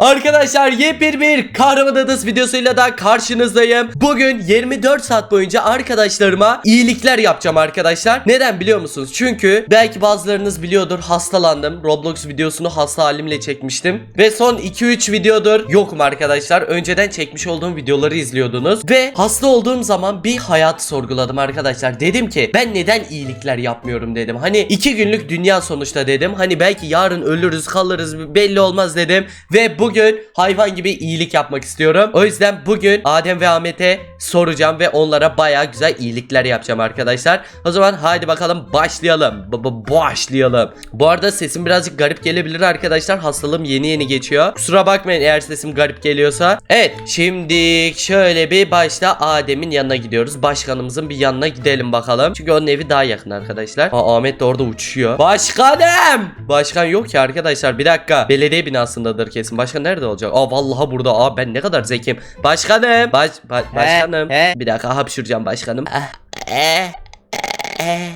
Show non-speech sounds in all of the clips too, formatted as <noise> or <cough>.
Arkadaşlar yepyeni bir Kahraman Adası videosuyla da karşınızdayım. Bugün 24 saat boyunca arkadaşlarıma iyilikler yapacağım arkadaşlar. Neden biliyor musunuz? Çünkü belki bazılarınız biliyordur hastalandım. Roblox videosunu hasta halimle çekmiştim. Ve son 2-3 videodur yokum arkadaşlar. Önceden çekmiş olduğum videoları izliyordunuz. Ve hasta olduğum zaman bir hayat sorguladım arkadaşlar. Dedim ki ben neden iyilikler yapmıyorum dedim. Hani 2 günlük dünya sonuçta dedim. Hani belki yarın ölürüz kalırız belli olmaz dedim. Ve bugün hayvan gibi iyilik yapmak istiyorum. O yüzden bugün Adem ve Ahmet'e soracağım ve onlara baya güzel iyilikler yapacağım arkadaşlar. O zaman haydi bakalım başlayalım. Başlayalım. Bu arada sesim birazcık garip gelebilir arkadaşlar. Hastalığım yeni yeni geçiyor. Kusura bakmayın eğer sesim garip geliyorsa. Evet şimdi şöyle bir başta Adem'in yanına gidiyoruz. Başkanımızın bir yanına gidelim bakalım. Çünkü onun evi daha yakın arkadaşlar. Aa, Ahmet de orada uçuyor. Başkanım! Başkan yok ki arkadaşlar. Bir dakika. Belediye binasındadır kesin. Başkan nerede olacak? Aa vallahi burada. Aa ben ne kadar zekiyim. Başkanım. Baş, ba- başkanım. He. Bir dakika hapşuracağım başkanım.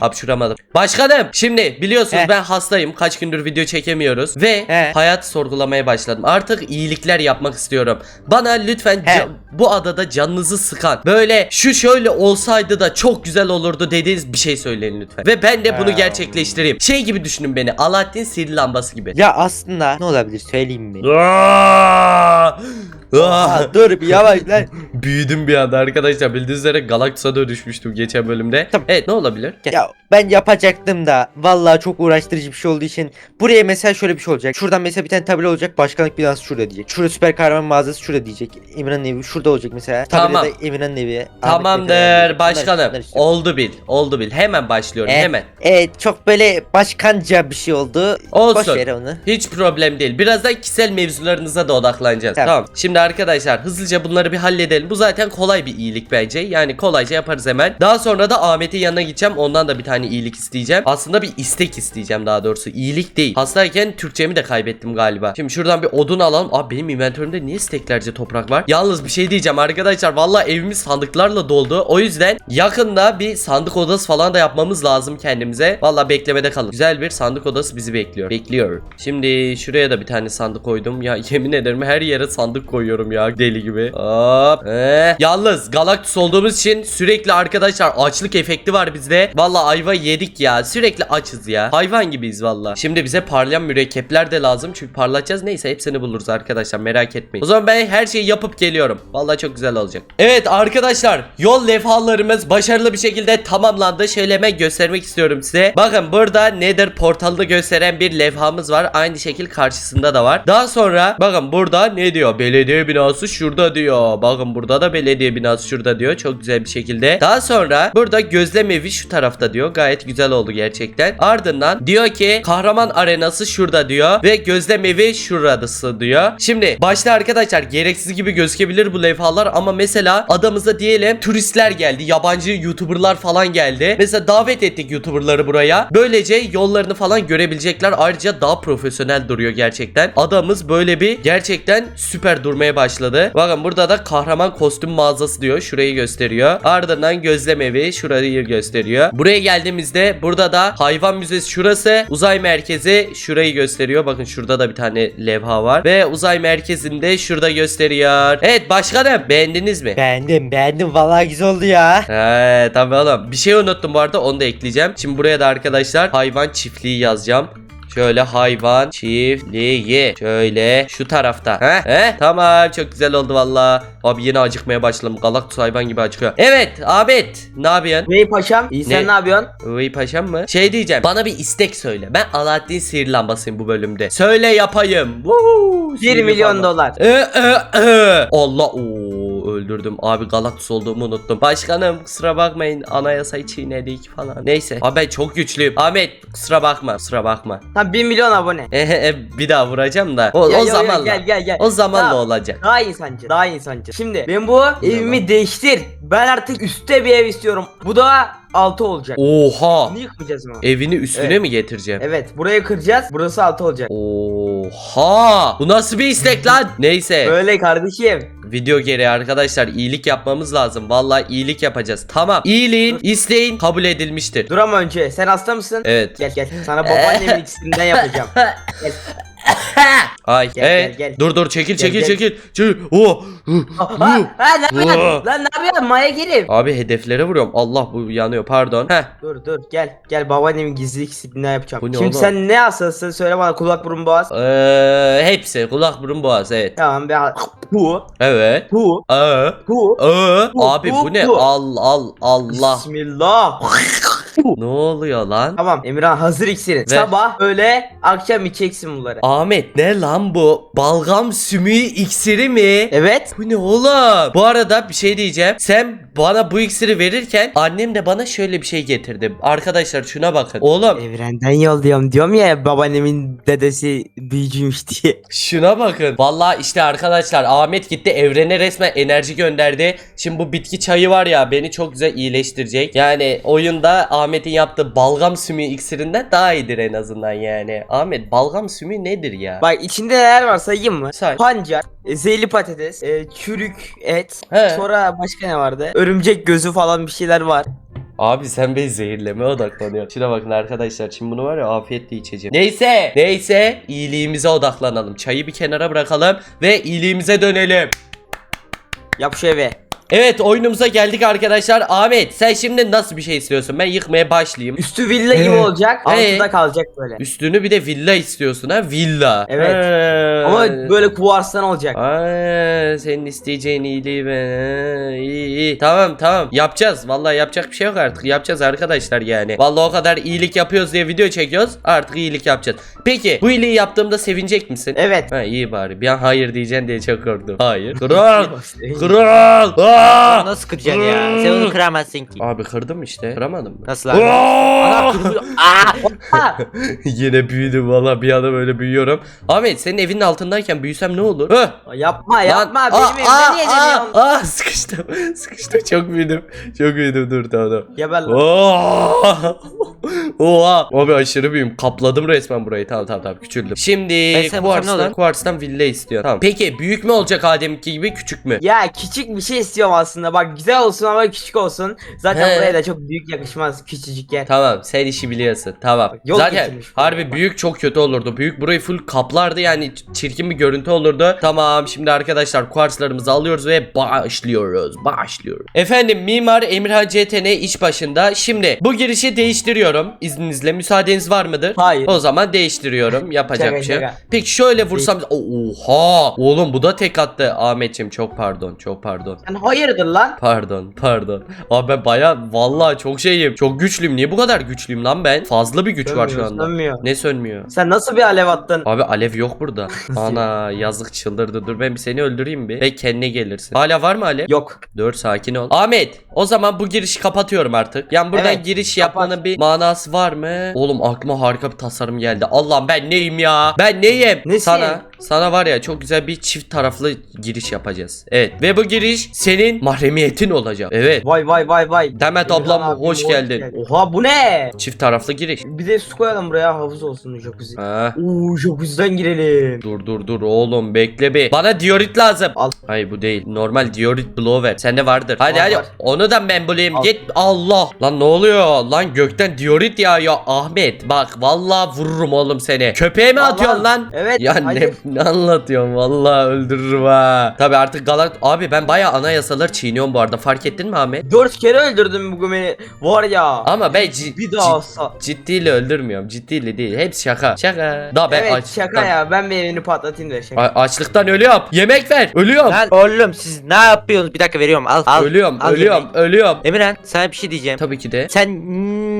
Hapşuramadım. Başkanım şimdi biliyorsunuz He. ben hastayım. Kaç gündür video çekemiyoruz. Ve He. hayat sorgulamaya başladım. Artık iyilikler yapmak istiyorum. Bana lütfen He. ca- bu adada canınızı sıkan böyle şu şöyle olsaydı da çok güzel olurdu dediğiniz bir şey söyleyin lütfen. Ve ben de bunu Ha. gerçekleştireyim. Şey gibi düşünün beni. Alaaddin sihirli lambası gibi. Ya aslında ne olabilir söyleyeyim mi? Aa! Aa! Aa, dur bir yavaş lan. <laughs> Büyüdüm bir anda arkadaşlar. Bildiğiniz üzere Galactus'a dönüşmüştüm geçen bölümde. Tamam. Evet ne olabilir? Ya ben yapacaktım da vallahi çok uğraştırıcı bir şey olduğu için buraya mesela şöyle bir şey olacak. Şuradan mesela bir tane tabela olacak. Başkanlık binası şurada diyecek. Şurada süper kahraman mağazası şurada diyecek. Emirhan'ın evi şurada olacak mesela. Tamam. Tabelada Emirhan'ın evi. Tamamdır başkanım. Bunlar- bunlar. Oldu bil. Oldu bil. Hemen başlıyorum Eh, hemen. Evet çok böyle başkanca bir şey oldu. Olsun. Boş ver onu. Hiç problem değil. Birazdan kişisel mevzularınıza da odaklanacağız. Tamam. Tamam. Şimdi arkadaşlar hızlıca bunları bir halledelim. Bu zaten kolay bir iyilik bence. Yani kolayca yaparız hemen. Daha sonra da Ahmet'in yanına gideceğim. Ondan da bir tane iyilik isteyeceğim. Aslında bir istek isteyeceğim daha doğrusu. İyilik değil. Hastayken Türkçemi de kaybettim galiba. Şimdi şuradan bir odun alalım. Abi benim inventörümde niye steklerce toprak var? Yalnız bir şey diyeceğim arkadaşlar. Vallahi evimiz sandıklarla doldu. O yüzden yakında bir sandık odası falan da yapmamız lazım kendimize. Vallahi beklemede kalın. Güzel bir sandık odası bizi bekliyor. Bekliyor. Şimdi şuraya da bir tane sandık koydum. Ya <laughs> yemin ederim her yere sandık koyuyorum ya deli gibi. Hop. Eh. Yalnız Galactus olduğumuz için sürekli arkadaşlar açlık efekti var bizde. Vallahi ayva yedik ya. Sürekli açız ya. Hayvan gibiyiz vallahi. Şimdi bize parlayan mürekkepler de lazım. Çünkü parlatacağız. Neyse hepsini buluruz arkadaşlar. Merak etmeyin. O zaman ben her şeyi yapıp geliyorum. Vallahi çok güzel olacak. Evet arkadaşlar yol levhalarımız başarılı bir şekilde tamamlandı. Şöyle hemen göstermek istiyorum size. Bakın burada Nether portalını gösteren bir levhamız var. Aynı şekil karşısında da var. Daha sonra bakın burada ne diyor? Belediye binası şurada diyor. Bakın burada da belediye binası şurada diyor. Çok güzel bir şekilde. Daha sonra burada gözlem evi şu tarafta diyor. Gayet güzel oldu gerçekten. Ardından diyor ki kahraman arenası şurada diyor. Ve gözlem evi şurası diyor. Şimdi başta arkadaşlar gereksiz gibi gözükebilir bu levhalar ama mesela adamıza diyelim turistler geldi. Yabancı youtuberlar falan geldi. Mesela davet ettik youtuberları buraya. Böylece yollarını falan görebilecekler. Ayrıca daha profesyonel duruyor gerçekten. Adamız böyle bir gerçekten süper durmaya başladı. Bakın burada da kahraman kostüm mağazası diyor. Şurayı gösteriyor. Ardından gözlem evi şurayı gösteriyor. Buraya geldiğimizde burada da hayvan müzesi şurası. Uzay merkezi şurayı gösteriyor. Bakın şurada da bir tane levha var. Ve uzay merkezinde şurada gösteriyor. Evet başkanım beğendiniz mi? Beğendim beğendim vallahi güzel oldu ya. He tabii oğlum. Bir şey unuttum bu arada onu da ekleyeceğim. Şimdi buraya da arkadaşlar hayvan çiftliği yazacağım. Şöyle hayvan çiftliği. Şöyle şu tarafta. He? He? Tamam çok güzel oldu valla. Abi yine acıkmaya başladım. Galaktus hayvan gibi acıkıyor. Evet Ahmet ne yapıyorsun? Bey paşam iyi sen Ne? ne, yapıyorsun? Vay paşam mı? Şey diyeceğim. Bana bir istek söyle. Ben Alaaddin sihir lambasıyım bu bölümde. Söyle yapayım. Woo, 1 sihirli milyon lamba. dolar. E, e, e. Allah öldürdüm. Abi Galactus olduğumu unuttum. Başkanım kusura bakmayın anayasayı çiğnedik falan. Neyse. Abi ben çok güçlüyüm. Ahmet kusura bakma kusura bakma. Tam 1 milyon abone. <laughs> bir daha vuracağım da. O, Ya, o zamanla. Gel gel gel. O zamanla Tamam. olacak. Daha insancı, daha insancı. Şimdi ben bu evimi değiştir. Ben artık üstte bir ev istiyorum. Bu da altı olacak. Oha. Bunu yıkmayacağız mı? Evini üstüne Evet. mi getireceğim? Evet, burayı kıracağız. Burası altı olacak. Oha. Bu nasıl bir istek lan? Neyse. Böyle kardeşim. Video gereği arkadaşlar iyilik yapmamız lazım. Vallahi iyilik yapacağız. Tamam. İyiliğin, isteğin kabul edilmiştir. Dur ama önce sen hasta mısın? Evet. Gel gel. Sana babaannemin <laughs> ikisinden yapacağım. Gel. <laughs> Ay. Gel, evet. gel, gel. Dur dur çekil çekil gel. çekil. çekil. Oh. Ha, ha, ne yapıyorsun? Oo. Lan ne yapıyorsun? Maya gelin. Abi hedeflere vuruyorum. Allah bu yanıyor. Pardon. Heh. Dur dur gel. Gel babaannemin gizli disiplinden yapacağım. Bu ne Şimdi oğlum? sen ne asılsın söyle bana kulak burun boğaz. Ee, hepsi kulak burun boğaz evet. Tamam be. Bu. Evet. Bu. Ee, Bu. ee. Abi bu, bu ne? bu. Al al Allah. Bismillah. Ne oluyor lan? Tamam Emirhan hazır iksirin. Sabah öğle akşam içeceksin bunları. Ahmet ne lan bu? Balgam sümüğü iksiri mi? Evet. Bu ne oğlum? Bu arada bir şey diyeceğim. Sen bana bu iksiri verirken annem de bana şöyle bir şey getirdi. Arkadaşlar şuna bakın. Oğlum Evrenden yolluyorum diyorum ya babaannemin dedesi büyücüymüş diye. şuna bakın. Vallahi işte arkadaşlar Ahmet gitti evrene resmen enerji gönderdi. Şimdi bu bitki çayı var ya beni çok güzel iyileştirecek. Yani oyunda Ahmet'in yaptığı balgam sümüğü iksirinden daha iyidir en azından yani. Ahmet balgam sümüğü nedir ya? Bak içinde neler var sayayım mı? Say. Pancar, e, zeyli patates, e, çürük et. He. Sonra başka ne vardı? Örümcek gözü falan bir şeyler var. Abi sen beni zehirlemeye odaklanıyorsun. Şuna bakın arkadaşlar şimdi bunu var ya afiyetle içeceğim. Neyse neyse iyiliğimize odaklanalım. Çayı bir kenara bırakalım ve iyiliğimize dönelim. Yap şu eve. Evet oyunumuza geldik arkadaşlar. Ahmet sen şimdi nasıl bir şey istiyorsun? Ben yıkmaya başlayayım. Üstü villa gibi Ee, olacak. ee. Altıda kalacak böyle. Üstünü bir de villa istiyorsun ha villa. Evet. He. Ama böyle kuvarstan olacak. Aa, senin isteyeceğin iyiliği ben. Ha, iyi iyi. Tamam tamam. Yapacağız. Vallahi yapacak bir şey yok artık. Yapacağız arkadaşlar yani. Vallahi o kadar iyilik yapıyoruz diye video çekiyoruz. Artık iyilik yapacağız. Peki bu iyiliği yaptığımda sevinecek misin? Evet. Ha iyi bari. Bir an hayır diyeceksin diye çok korktum. Hayır. <laughs> Kral. Kral. Aa! Nasıl kıracaksın ya? Sen onu kıramazsın ki. Abi kırdım işte. Kıramadım mı? Nasıl abi? Aa! Ana kırmıyor. Aa! Ha, <laughs> Yine büyüdüm valla bir anda böyle büyüyorum. Ahmet senin evinin altındayken büyüsem ne olur? Höh! yapma yapma Lan, benim evimde niye aa, deniyorsun? aa, sıkıştım. <laughs> Sıkıştım çok büyüdüm. Çok büyüdüm dur tamam tamam. Geber lan. Oha! Oha! Abi aşırı büyüğüm. Kapladım resmen burayı. Tamam tamam tamam küçüldüm. Şimdi Ben sen bulsam ne olur? kuarstan villa istiyor. Tamam. Peki büyük mü olacak Adem'inki gibi küçük mü? Ya küçük bir şey istiyorum aslında. Bak güzel olsun ama küçük olsun. Zaten He. buraya da çok büyük yakışmaz küçücük yer. Tamam sen işi biliyorsun tamam. Yol Zaten harbi bak. büyük çok kötü olurdu. Büyük burayı full kaplardı yani ç- çirkin bir görüntü olurdu. Tamam şimdi arkadaşlar kuarslarımızı alıyoruz ve başlıyoruz. Başlıyoruz. Efendim Mimar Emirhan CTN iş başında. Şimdi bu girişi değiştiriyorum. İzninizle müsaadeniz var mıdır? Hayır. O zaman değiştiriyorum. Yapacak Şaka, bir şey yok. şaka. Peki şöyle vursam. Oha! Oğlum bu da tek attı. Ahmetçim çok pardon. Çok pardon. Sen hayırdır lan? Pardon pardon. Abi ben baya vallahi çok şeyim. Çok güçlüyüm. Niye bu kadar güçlüyüm lan ben? Fazla bir güç var şu Sönmüyor, anda. sönmüyor. Ne sönmüyor? Sen nasıl bir alev attın? Abi alev yok burada. <laughs> Ana yazık çıldırdı. Dur ben bir seni öldüreyim bir. Ve kendine gelirsin. Hala var mı alev? Yok. Dur sakin ol. Ahmet o zaman bu girişi kapatıyorum artık. Yani buradan Evet, giriş kapat. yapmanın bir manası var mı? Oğlum aklıma harika bir tasarım geldi. Allah'ım ben neyim ya? Ben neyim? Nesin? Sana sana var ya çok güzel bir çift taraflı giriş yapacağız. Evet ve bu giriş senin mahremiyetin olacak. Evet. Vay vay vay vay. Demet Emirhan ablam abim, hoş geldin. Oha bu ne? Çift taraflı giriş. Bir de su koyalım buraya havuz olsun jacuzzi. Ha. Uuu jacuzzi'den girelim. Dur dur dur oğlum bekle bir. Bana diorit lazım. Al. Hayır bu değil. Normal diorit blower. Sende vardır. Hadi Var, hadi. var. Onu da ben bulayım. Al. Git. Allah. Lan ne oluyor? Lan gökten diorit yağıyor. Ahmet bak vallahi vururum oğlum seni. Köpeğe mi Vallahi- atıyorsun lan? Evet, Ya ne, hayır. ne anlatıyorsun? Vallahi öldürürüm ha. Tabi artık Galat abi ben bayağı anayasalar çiğniyorum bu arada. Fark ettin mi Ahmet? Dört kere öldürdün bugün beni. Var ya. Ama ben ci- bir daha olsa. ciddiyle öldürmüyorum. Ciddiyle değil. Hepsi şaka. Şaka. Daha ben evet açlıktan- şaka ya ben bir evini patlatayım da şaka. A- açlıktan ölüyorum. Yemek ver. Ölüyorum. Lan oğlum siz ne yapıyorsunuz? Bir dakika veriyorum. Al. al ölüyorum. al ölüyorum. yemeği. Ölüyorum. Emirhan sana bir şey diyeceğim. Tabii ki de. Sen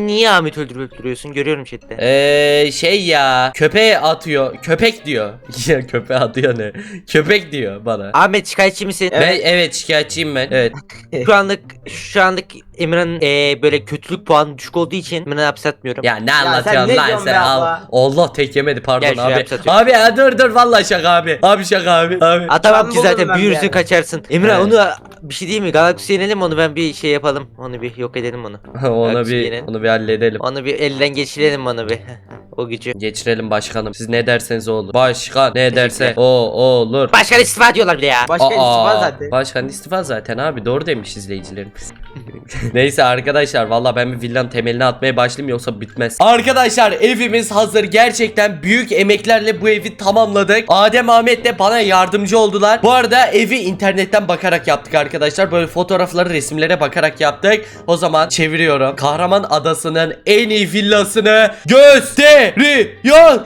niye Ahmet öldürüp duruyorsun? Görüyorum chatte. Eee şey ya köpeğe atıyor köpek diyor <laughs> ya köpeğe atıyor ne köpek diyor bana Ahmet şikayetçi misin? ben evet şikayetçiyim ben. Evet. <laughs> Şu anlık şu anlık Emirhan'ın eee, böyle kötülük puanı düşük olduğu için Emirhan'ı hapse atmıyorum. ya ne anlatıyorsun ne lan diyorsun sen be abla? Allah tek yemedi pardon Gel şuraya abi hapse atıyorum. abi ya dur dur vallahi şaka abi abi şaka abi abi Atamam Ben ki zaten ben büyürsün bir kaçarsın. Emirhan Evet. onu bir şey değil mi? Galaxy yenelim onu ben bir şey yapalım. Onu bir yok edelim onu. <laughs> ona Aksi bir yine. onu bir halledelim. Onu bir elden geçirelim onu bir. <laughs> o gücü. Geçirelim başkanım. Siz ne derseniz o olur. Başkan ne derse o olur. Başkan istifa diyorlar bile ya. Başka istifa Aa, zaten. Başkan istifa zaten abi doğru demiş izleyicilerimiz. <laughs> Neyse arkadaşlar valla ben bir villanın temelini atmaya başlayayım yoksa bitmez. Arkadaşlar evimiz hazır gerçekten büyük emeklerle bu evi tamamladık. Adem Ahmet de bana yardımcı oldular. Bu arada evi internetten bakarak yaptık arkadaşlar. Böyle fotoğrafları resimlere bakarak yaptık. O zaman çeviriyorum. Kahraman Adası'nın en iyi villasını gösteriyorum.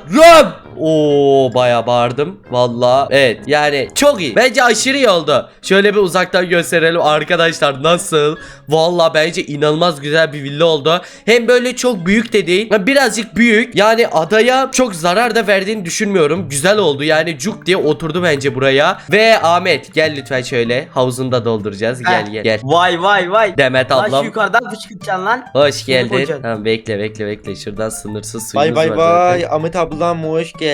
Oo bayağı bağırdım. Valla evet yani çok iyi. Bence aşırı iyi oldu. Şöyle bir uzaktan gösterelim arkadaşlar nasıl? Valla bence inanılmaz güzel bir villa oldu. Hem böyle çok büyük de değil. Birazcık büyük. Yani adaya çok zarar da verdiğini düşünmüyorum. Güzel oldu yani cuk diye oturdu bence buraya. Ve Ahmet gel lütfen şöyle. Havuzunu da dolduracağız. Gel gel gel. Vay vay vay. Demet Lan şu ablam. yukarıdan fışkırtacaksın lan. Hoş geldin. Tamam bekle bekle bekle. Şuradan sınırsız Bay suyumuz bay var bay. zaten. Ahmet ablam hoş geldin.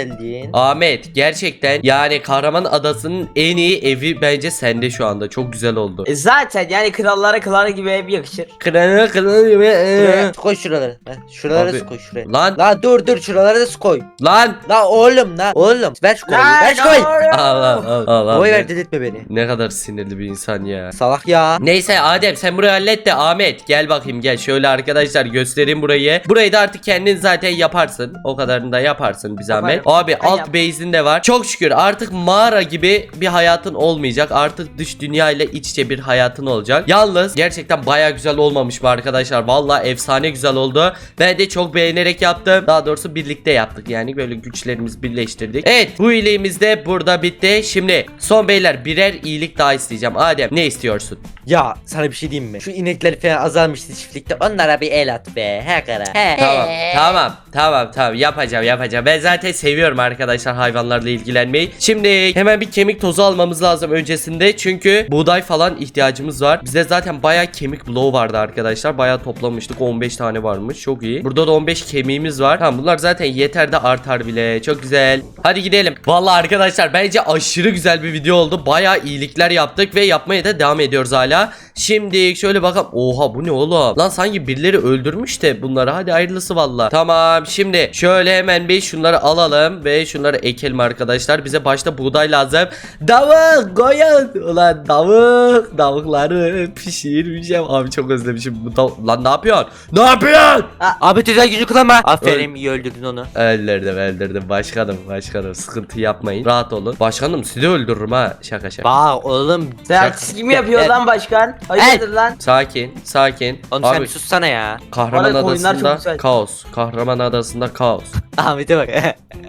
Ahmet gerçekten yani Kahraman Adası'nın en iyi evi bence sende şu anda. Çok güzel oldu. E zaten yani krallara kral gibi ev yakışır. Kırana kırana Şuraya su koy şuraları. Ha, Şuralara Abi, su koy şuraya. Lan La dur dur şuralara da su koy. lan. La oğlum la oğlum ver şu koyu ver şu koy. Al al al al. al. Koy Ne- ver delirtme beni. Ne kadar sinirli bir insan ya. Salak ya. Neyse Adem sen burayı hallet de Ahmet gel bakayım gel şöyle arkadaşlar göstereyim burayı. Burayı da artık kendin zaten yaparsın. O kadarını da yaparsın bir zahmet. Abi Ben alt base'in de var. Çok şükür artık mağara gibi bir hayatın olmayacak. Artık dış dünya ile iç içe bir hayatın olacak. Yalnız gerçekten baya güzel olmamış mı arkadaşlar? Valla efsane güzel oldu. Ben de çok beğenerek yaptım. Daha doğrusu birlikte yaptık yani böyle güçlerimizi birleştirdik. Evet bu iyiliğimiz de burada bitti. Şimdi son beyler birer iyilik daha isteyeceğim. Adem ne istiyorsun? Ya sana bir şey diyeyim mi? Şu inekler falan azalmıştı çiftlikte. Onlara bir el at be. He kara. He. Tamam tamam tamam tamam yapacağım yapacağım. Ben zaten seviyorum arkadaşlar hayvanlarla ilgilenmeyi. Şimdi hemen bir kemik tozu almamız lazım öncesinde. Çünkü buğday falan ihtiyacımız var. Bizde zaten baya kemik bloğu vardı arkadaşlar. Baya toplamıştık 15 tane varmış çok iyi. Burada da 15 kemiğimiz var. Tamam bunlar zaten yeter de artar bile. Çok güzel. Hadi gidelim. Vallahi arkadaşlar bence aşırı güzel bir video oldu. Baya iyilikler yaptık ve yapmaya da devam ediyoruz hala. Şimdi şöyle bakalım. Oha bu ne oğlum? Lan sanki birileri öldürmüş de bunları. Hadi hayırlısı valla. Tamam şimdi şöyle hemen bir şunları alalım ve şunları ekelim arkadaşlar. Bize başta buğday lazım. Davuk koyun. Ulan davuk. Davukları pişirmişim. Abi çok özlemişim. Bu dav- Lan ne yapıyorsun? Ne yapıyorsun? Ahmet özel gücü kullanma. Aferin iyi öldürdün onu. Öldürdüm öldürdüm başkanım başkanım sıkıntı yapmayın rahat olun başkanım sizi öldürürüm ha şaka şaka Bak oğlum. Sen artist gibi yapıyor Evet. lan başkan. Hayırdır lan? sakin sakin Oğlum sen abi bir sussana ya. kahraman Bana koyunlar çok adasında güzel. kaos kahraman adasında kaos <laughs> Ahmet'e bak. <laughs>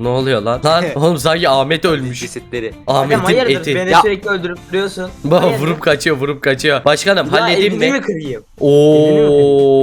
ne oluyor lan lan <laughs> oğlum sanki Ahmet ölmüş Cesetleri. Adem Ahmet'in hayırdır eti beni Ya- sürekli öldürüp duruyorsun. Baba Hayırdır? vurup kaçıyor vurup kaçıyor başkanım Ulan halledeyim elini mi mi kırayım? Oo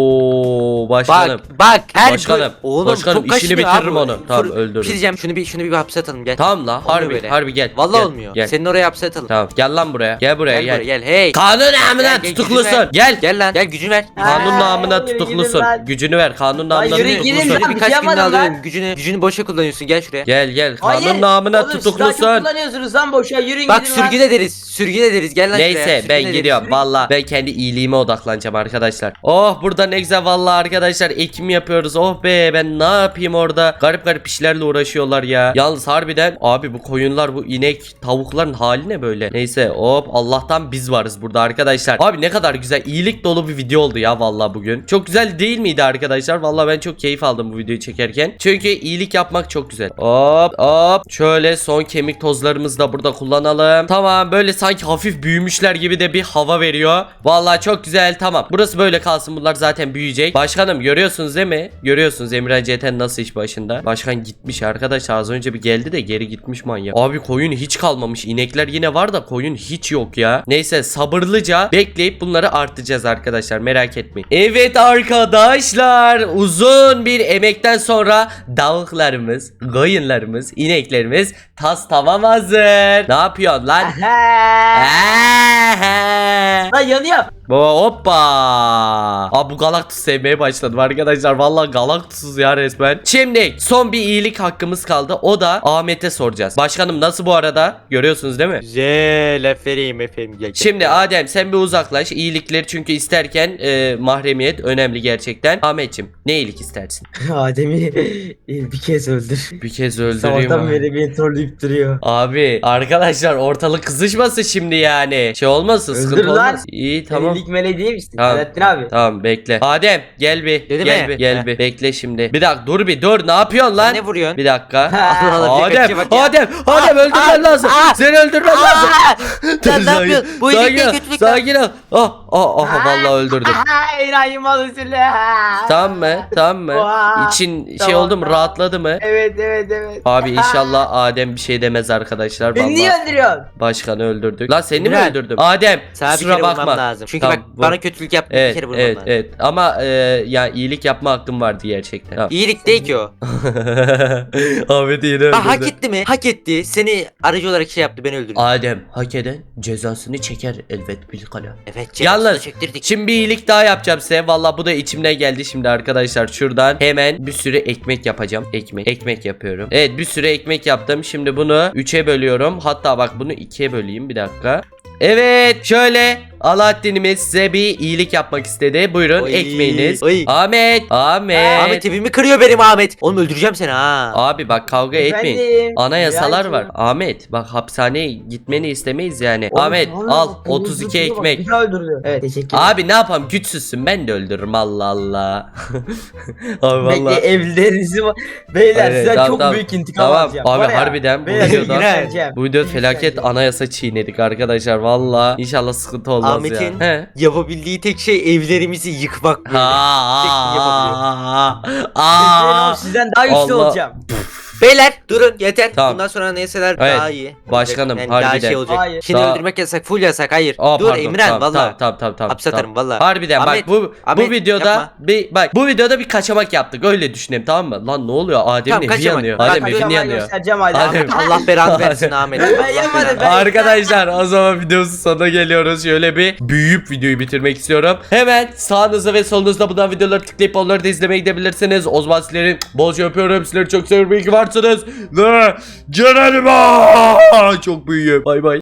başkanım Bak bak her Başkanım, Oğlum başkanım, işini kaşınıyor bitiririm abi. onu. Tamam, öldürürüm. Bir şey diyeceğim şunu bir şunu bir hapse atalım gel. tamam la harbi böyle. harbi gel Vallahi Gel, olmuyor. gel. Senin oraya hapse atalım. tamam gel lan buraya gel buraya Gel, gel, buraya gel. Hey. kanun amına Gel, gel, tutuklusun gücünü ver. gel Gel lan. Gel gücünü ver. Kanun namına yürü gidin tutuklusun. lan. Gücünü ver. Kanun namına yürü gidin tutuklusun. lan. Birkaç gününü yapmadım lan. alıyorum. Gücünü gücünü boşa kullanıyorsun. Gel şuraya. Gel gel. Kanun namına Oğlum, silah tutuklusun. kullanıyorsunuz lan boşa yürüyün Bak gidin lan. sürgün ederiz. Sürgün ederiz. Gel lan şuraya. Neyse sürgün ben ederiz. gidiyorum valla ben kendi iyiliğime odaklanacağım arkadaşlar. Oh burada ne güzel valla arkadaşlar ekim yapıyoruz. Oh be ben ne yapayım orada. Garip garip işlerle uğraşıyorlar ya. Yalnız harbiden abi bu koyunlar bu inek tavukların hali ne böyle? Neyse hop Allah'tan biz varız burada arkadaşlar. Abi ne kadar güzel iyilik dolu bir video oldu ya valla bugün. Çok güzel değil miydi arkadaşlar? Valla ben çok keyif aldım bu videoyu çekerken. Çünkü iyilik yapmak çok güzel. Hop hop şöyle son kemik tozlarımızı da burada kullanalım. Tamam böyle sanki hafif büyümüşler gibi de bir hava veriyor. Valla çok güzel tamam. Burası böyle kalsın bunlar zaten büyüyecek. Başkanım görüyorsunuz değil mi? Görüyorsunuz Emre Ceten nasıl iş başında. Başkan gitmiş arkadaşlar az önce bir geldi de geri gitmiş manyak. Abi koyun hiç kalmamış. İnekler yine var da koyun hiç yok ya. Neyse sabırlıca bekleyip bunları arttıracağız arkadaşlar merak etmeyin. Evet arkadaşlar uzun bir emekten sonra tavuklarımız, koyunlarımız, ineklerimiz tas tamam hazır. Ne yapıyorsun lan? Lan yanıyor. Baba hoppa. Aa bu Galactus sevmeye başladım arkadaşlar. Vallahi Galactus'uz ya resmen. Şimdi son bir iyilik hakkımız kaldı. O da Ahmet'e soracağız. Başkanım nasıl bu arada? Görüyorsunuz değil mi? Güzel aferin efendim. Gel. Şimdi Adem sen bir uzaklaş. İyilikleri çünkü isterken e, mahremiyet önemli gerçekten. Ahmet'ciğim ne iyilik istersin? <laughs> Adem'i <laughs> bir kez öldür. Bir kez öldüreyim Sabahtan beri beni trolleyip duruyor. Abi arkadaşlar ortalık kızışmasın şimdi yani. Şey olmasın Öldür sıkıntı lan. olmaz. İyi Tamam. Sen meleği değil misin? Tamam. Selahattin abi. Tamam bekle. Adem gel bir. Dedi gel mi? bir. Gel Heh. bir. Bekle şimdi. Bir dakika dur bir dur. Ne yapıyorsun lan? Ne vuruyorsun? Bir dakika. <laughs> Allah Allah, Adem, dikkatli bak ya. Adem, Adem öldürmen aa, lazım. aa. Seni öldürmen lazım. Sen ne <laughs> sakin- yapıyorsun? Bu sakin iyilik değil, ol, kötülük lan. Sakin ol. Ah, ah, ah, vallahi öldürdüm. İbrahim Alısılı. tamam mı? Tamam mı? Vay. İçin şey Tamam, oldu mu? tamam. Rahatladı mı? Evet evet evet. Abi inşallah Adem bir şey demez arkadaşlar. Beni niye Vallahi öldürüyorsun? başkanı öldürdük. Lan seni mi öldürdüm? Adem Sana bir kusura kere bakma. lazım. Çünkü Tamam, bak vur. bana kötülük yaptın bir Evet, kere vurmam evet, lazım. evet. Ama e, ya iyilik yapma hakkım vardı gerçekten. Tamam. İyilik değil ki o. <laughs> Ahmet'i yine Ha, hak öldürdü. etti mi? Hak etti. Seni aracı olarak şey yaptı beni öldürdü. Adem hak eden cezasını çeker elbet bil kalem. Evet. Yalnız çektirdik. şimdi bir iyilik daha yapacağım size. Valla bu da içimden geldi şimdi arkadaşlar. Şuradan hemen bir sürü ekmek yapacağım. Ekmek. Ekmek yapıyorum. Evet bir sürü ekmek yaptım. Şimdi bunu 3'e bölüyorum. Hatta bak bunu 2'ye böleyim bir dakika. Evet şöyle Alaaddin'imiz size bir iyilik yapmak istedi. Buyurun Oy, ekmeğiniz. oy. Ahmet. Ahmet. Ahmet evimi kırıyor benim Ahmet. Oğlum öldüreceğim seni ha. Abi bak kavga etmeyin. Efendim, Anayasalar Riacım. var. Ahmet bak hapishaneye gitmeni istemeyiz yani. Oğlum, Ahmet oğlum, al bak, 32 öldürdü bak, ekmek. Bir öldürüyor. Evet teşekkür ederim. Abi ne yapalım güçsüzsün ben de öldürürüm Allah Allah. <laughs> Abi valla. evlerinizi. Beyler Evet, size tamam, çok tamam. büyük intikam Tamam alacağım. abi ya, harbiden bu videoda bu videoda felaket anayasa çiğnedik arkadaşlar valla. İnşallah sıkıntı olmaz Ahmet'in ya. He. yapabildiği tek şey evlerimizi yıkmak böyle. Ha, Tek yapabiliyor. aa, Sizden- aa. Sizden daha güçlü Allah. olacağım. Beyler durun yeter. Tamam. Bundan sonra neyseler Evet, daha iyi. başkanım, Yani daha harbiden. şey olacak. Hayır. Şimdi Daha- öldürmek yasak full yasak hayır. Aa, Dur pardon, İmran tamam, valla. Tamam tamam tamam. Hapse atarım tamam. valla. Harbiden Ahmet, bak bu bu Ahmet, videoda yapma. bir bak bu videoda bir kaçamak yaptık öyle düşünelim tamam mı? Lan ne oluyor? Adem'in Tamam, evi kaçamak. yanıyor. Bak, Adem hadi evini yanıyor. göstereceğim hadi. Adem- <laughs> Allah belanı versin Ahmet. Ben <laughs> Allah yapmadım, belanı. ben- Arkadaşlar o zaman videomuzun sonuna geliyoruz. Şöyle bir büyüyüp videoyu bitirmek istiyorum. Hemen sağınızda ve solunuzda buradan videoları tıklayıp onları da izlemeye gidebilirsiniz. O zaman sizleri bolca öpüyorum. Sizleri çok seviyorum. İyi ki varsınız. Ve Ceren'im. Çok büyüğüm. Bay bay.